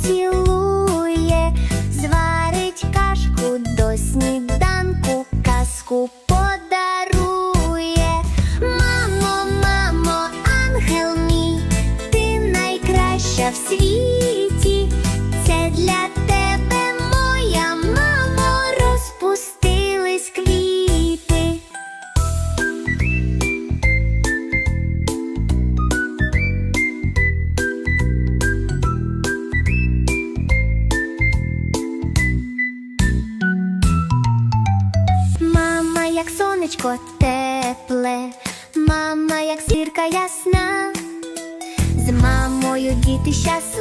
поцілує, зварить кашку до сніданку, казку подарує. Мамо, мамо, ангел мій, ти найкраща в світі. Сонечко тепле, мама, як зірка ясна, з мамою діти щасливі.